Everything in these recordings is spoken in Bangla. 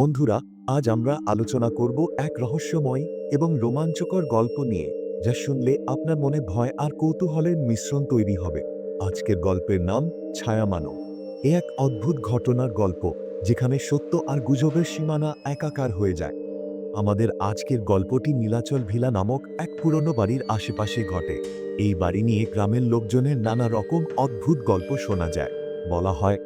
বন্ধুরা, আজ আমরা আলোচনা করব এক রহস্যময় এবং রোমাঞ্চকর গল্প নিয়ে, যা শুনলে আপনার মনে ভয় আর কৌতূহলের মিশ্রণ তৈরি হবে। আজকের গল্পের নাম ছায়ামানব। এ এক অদ্ভুত ঘটনার গল্প, যেখানে সত্য আর গুজবের সীমানা একাকার হয়ে যায়। আমাদের আজকের গল্পটি নীলাচল ভিলা নামক এক পুরনো বাড়ির আশেপাশে ঘটে। এই বাড়ি নিয়ে গ্রামের লোকজনের নানা রকম অদ্ভুত গল্প শোনা যায়। বলা হয়,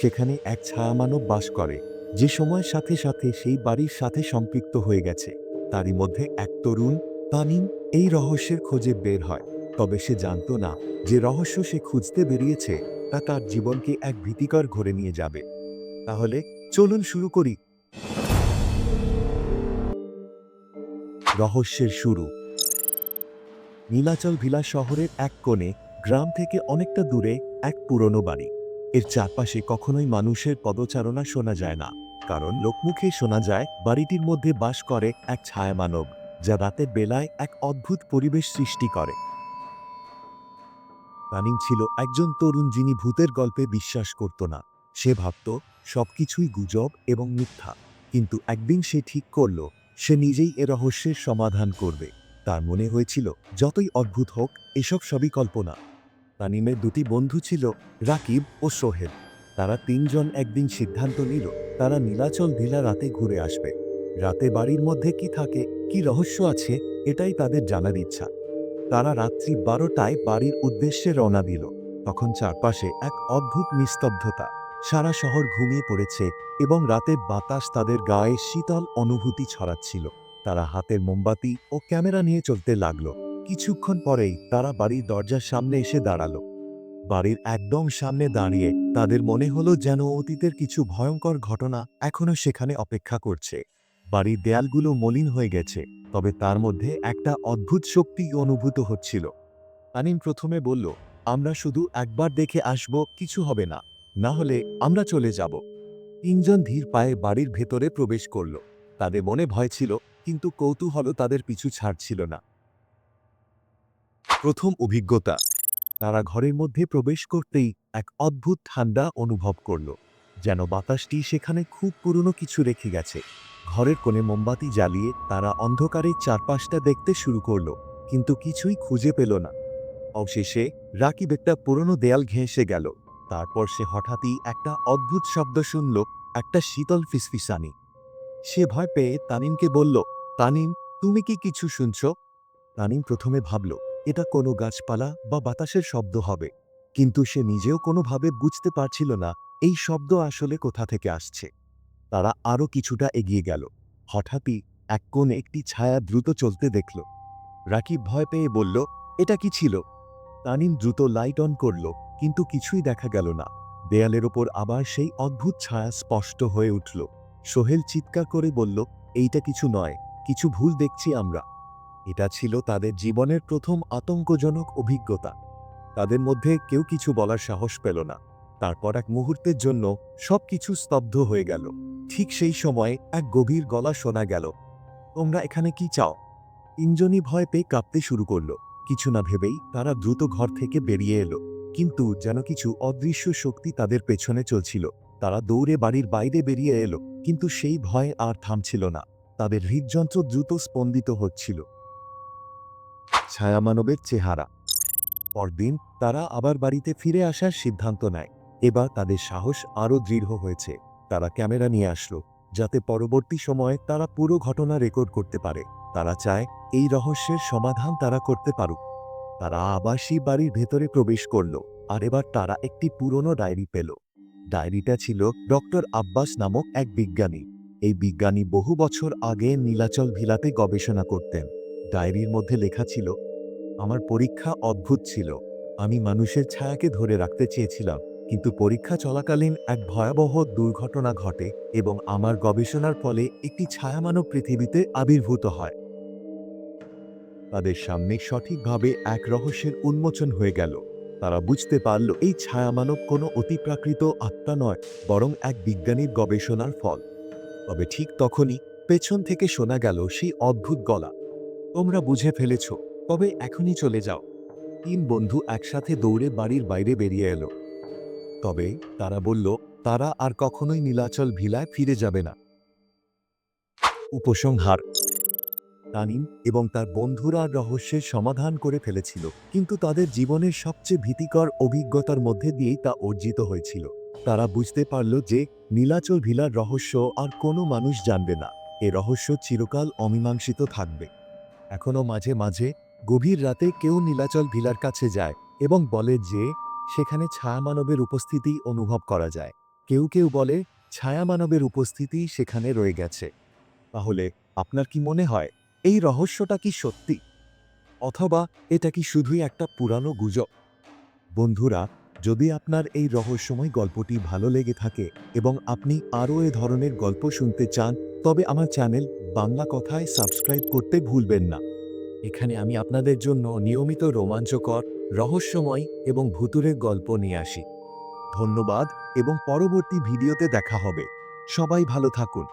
সেখানে এক ছায়ামানব বাস করে। যে সময়ের সাথে সাথে সেই বাড়ির সাথে সম্পৃক্ত হয়ে গেছে, তারই মধ্যে এক তরুণ তানিম এই রহস্যের খোঁজে বের হয়। তবে সে জানতো না যে রহস্য সে খুঁজতে বেরিয়েছে, তা তার জীবনকে এক ভীতিকর ঘরে নিয়ে যাবে। তাহলে চলুন শুরু করি। রহস্যের শুরু। নীলাচল ভিলা শহরের এক কোণে, গ্রাম থেকে অনেকটা দূরে, এক পুরনো বাড়ি। এর চারপাশে কখনোই মানুষের পদচারণা শোনা যায় না। কারণ লোকমুখে শোনা যায়, বাড়িটির মধ্যে বাস করে এক ছায়ামানব, যা রাতের বেলায় এক অদ্ভুত পরিবেশ সৃষ্টি করে। তানিম ছিল একজন তরুণ যিনি ভূতের গল্পে বিশ্বাস করত না। সে ভাবত, সবকিছুই গুজব এবং মিথ্যা। কিন্তু একদিন সে ঠিক করল, সে নিজেই এ রহস্যের সমাধান করবে। তার মনে হয়েছিল, যতই অদ্ভুত হোক, এসব সবই কল্পনা। তানিমের দুটি বন্ধু ছিল, রাকিব ও সোহেল। তারা তিনজন একদিন সিদ্ধান্ত নিল, তারা নীলাচল ভিলা রাতে ঘুরে আসবে। রাতে বাড়ির মধ্যে কি থাকে, কি রহস্য আছে, এটাই তাদের জানার ইচ্ছা। তারা রাত্রি বারোটায় বাড়ির উদ্দেশ্যে রওনা দিল। তখন চারপাশে এক অদ্ভুত নিস্তব্ধতা। সারা শহর ঘুমিয়ে পড়েছে এবং রাতের বাতাস তাদের গায়ে শীতল অনুভূতি ছড়াচ্ছিল। তারা হাতের মোমবাতি ও ক্যামেরা নিয়ে চলতে লাগল। কিছুক্ষণ পরেই তারা বাড়ির দরজার সামনে এসে দাঁড়াল। বাড়ির একদম সামনে দাঁড়িয়ে তাদের মনে হলো যেন অতীতের কিছু ভয়ঙ্কর ঘটনা এখনও সেখানে অপেক্ষা করছে। বাড়ির দেয়ালগুলো মলিন হয়ে গেছে, তবে তার মধ্যে একটা অদ্ভুত শক্তি অনুভূত হচ্ছিল। তানিম প্রথমে বলল, আমরা শুধু একবার দেখে আসব, কিছু হবে না। না হলে আমরা চলে যাব। তিনজন ধীর পায়ে বাড়ির ভেতরে প্রবেশ করল। তাদের মনে ভয় ছিল, কিন্তু কৌতূহলও তাদের পিছু ছাড়ছিল না। প্রথম অভিজ্ঞতা তারা ঘরের মধ্যে প্রবেশ করতেই এক অদ্ভুত ঠান্ডা অনুভব করল, যেন বাতাসটি সেখানে খুব পুরনো কিছু রেখে গেছে। ঘরের কোণে মোমবাতি জ্বালিয়ে তারা অন্ধকারে চারপাশটা দেখতে শুরু করল, কিন্তু কিছুই খুঁজে পেল না। অবশেষে রাকিব একটা পুরনো দেয়াল ঘেঁষে গেল, তারপর সে হঠাৎই একটা অদ্ভুত শব্দ শুনল, একটা শীতল ফিসফিসানি। সে ভয় পেয়ে তানিমকে বলল, তানিম, তুমি কি কিছু শুনছ? তানিম প্রথমে ভাবল এটা কোনো গাছপালা বা বাতাসের শব্দ হবে। কিন্তু সে নিজেও কোনোভাবে বুঝতে পারছিল না এই শব্দ আসলে কোথা থেকে আসছে। তারা আরও কিছুটা এগিয়ে গেল। হঠাৎই এক কোণে একটি ছায়া দ্রুত চলতে দেখল। রাকিব ভয় পেয়ে বলল, এটা কি ছিল? তানিম দ্রুত লাইট অন করল, কিন্তু কিছুই দেখা গেল না। দেয়ালের ওপর আবার সেই অদ্ভুত ছায়া স্পষ্ট হয়ে উঠল। সোহেল চিৎকার করে বলল, এইটা কিছু নয়, কিছু ভুল দেখছি আমরা। এটা ছিল তাদের জীবনের প্রথম আতঙ্কজনক অভিজ্ঞতা। তাদের মধ্যে কেউ কিছু বলার সাহস পেল না। তারপর এক মুহূর্তের জন্য সবকিছু স্তব্ধ হয়ে গেল। ঠিক সেই সময় এক গভীর গলা শোনা গেল, তোমরা এখানে কি চাও? তিনজনই ভয় পেয়ে কাঁপতে শুরু করল। কিছু না ভেবেই তারা দ্রুত ঘর থেকে বেরিয়ে এলো। কিন্তু যেন কিছু অদৃশ্য শক্তি তাদের পেছনে চলছিল। তারা দৌড়ে বাড়ির বাইরে বেরিয়ে এলো। কিন্তু সেই ভয় আর থামছিল না। তাদের হৃদযন্ত্র দ্রুত স্পন্দিত হচ্ছিল। ছায়ামানবের চেহারা। পরদিন তারা আবার বাড়িতে ফিরে আসার সিদ্ধান্ত নেয়। এবার তাদের সাহস আরও দৃঢ় হয়েছে। তারা ক্যামেরা নিয়ে আসলো, যাতে পরবর্তী সময়ে তারা পুরো ঘটনা রেকর্ড করতে পারে। তারা চায় এই রহস্যের সমাধান তারা করতে পারুক। তারা আবার সেই বাড়ির ভেতরে প্রবেশ করল, আর এবার তারা একটি পুরনো ডায়েরি পেল। ডায়েরিটা ছিল ডক্টর আব্বাস নামক এক বিজ্ঞানী। এই বিজ্ঞানী বহু বছর আগে নীলাচল ভিলাতে গবেষণা করতেন। ডায়েরির মধ্যে লেখা ছিল, আমার পরীক্ষা অদ্ভুত ছিল। আমি মানুষের ছায়াকে ধরে রাখতে চেয়েছিলাম, কিন্তু পরীক্ষা চলাকালীন এক ভয়াবহ দুর্ঘটনা ঘটে এবং আমার গবেষণার ফলে একটি ছায়ামানব পৃথিবীতে আবির্ভূত হয়। তাদের সামনে সঠিকভাবে এক রহস্যের উন্মোচন হয়ে গেল। তারা বুঝতে পারল, এই ছায়ামানব কোনো অতিপ্রাকৃত আত্মা নয়, বরং এক বিজ্ঞানীর গবেষণার ফল। তবে ঠিক তখনই পেছন থেকে শোনা গেল সেই অদ্ভুত গলা। তোমরা বুঝে ফেলেছ, তবে এখনই চলে যাও। তিন বন্ধু একসাথে দৌড়ে বাড়ির বাইরে বেরিয়ে এলো। তবে তারা বলল, তারা আর কখনোই নীলাচল ভিলায় ফিরে যাবে না। উপসংহার। তানিম এবং তার বন্ধুরা রহস্যের সমাধান করে ফেলেছিল, কিন্তু তাদের জীবনের সবচেয়ে ভীতিকর অভিজ্ঞতার মধ্যে দিয়েই তা অর্জিত হয়েছিল। তারা বুঝতে পারল যে নীলাচল ভিলার রহস্য আর কোনো মানুষ জানবে না। এ রহস্য চিরকাল অমীমাংসিত থাকবে। এখনও মাঝে মাঝে গভীর রাতে কেউ নীলাচল ভিলার কাছে যায় এবং বলে যে সেখানে ছায়ামানবের উপস্থিতি অনুভব করা যায়। কেউ কেউ বলে, ছায়ামানবের উপস্থিতি সেখানে রয়ে গেছে। তাহলে আপনার কি মনে হয়, এই রহস্যটা কি সত্যি? অথবা এটা কি শুধুই একটা পুরানো গুজব? বন্ধুরা যদি আপনার এই রহস্যময় গল্পটি ভালো লেগে থাকে এবং আপনি আরও এ ধরনের গল্প শুনতে চান, তবে আমার চ্যানেল বাংলা কথায় সাবস্ক্রাইব করতে ভুলবেন না। এখানে আমি আপনাদের জন্য নিয়মিত রোমাঞ্চকর, রহস্যময় এবং ভুতুরের গল্প নিয়ে আসি। ধন্যবাদ এবং পরবর্তী ভিডিওতে দেখা হবে। সবাই ভালো থাকুন।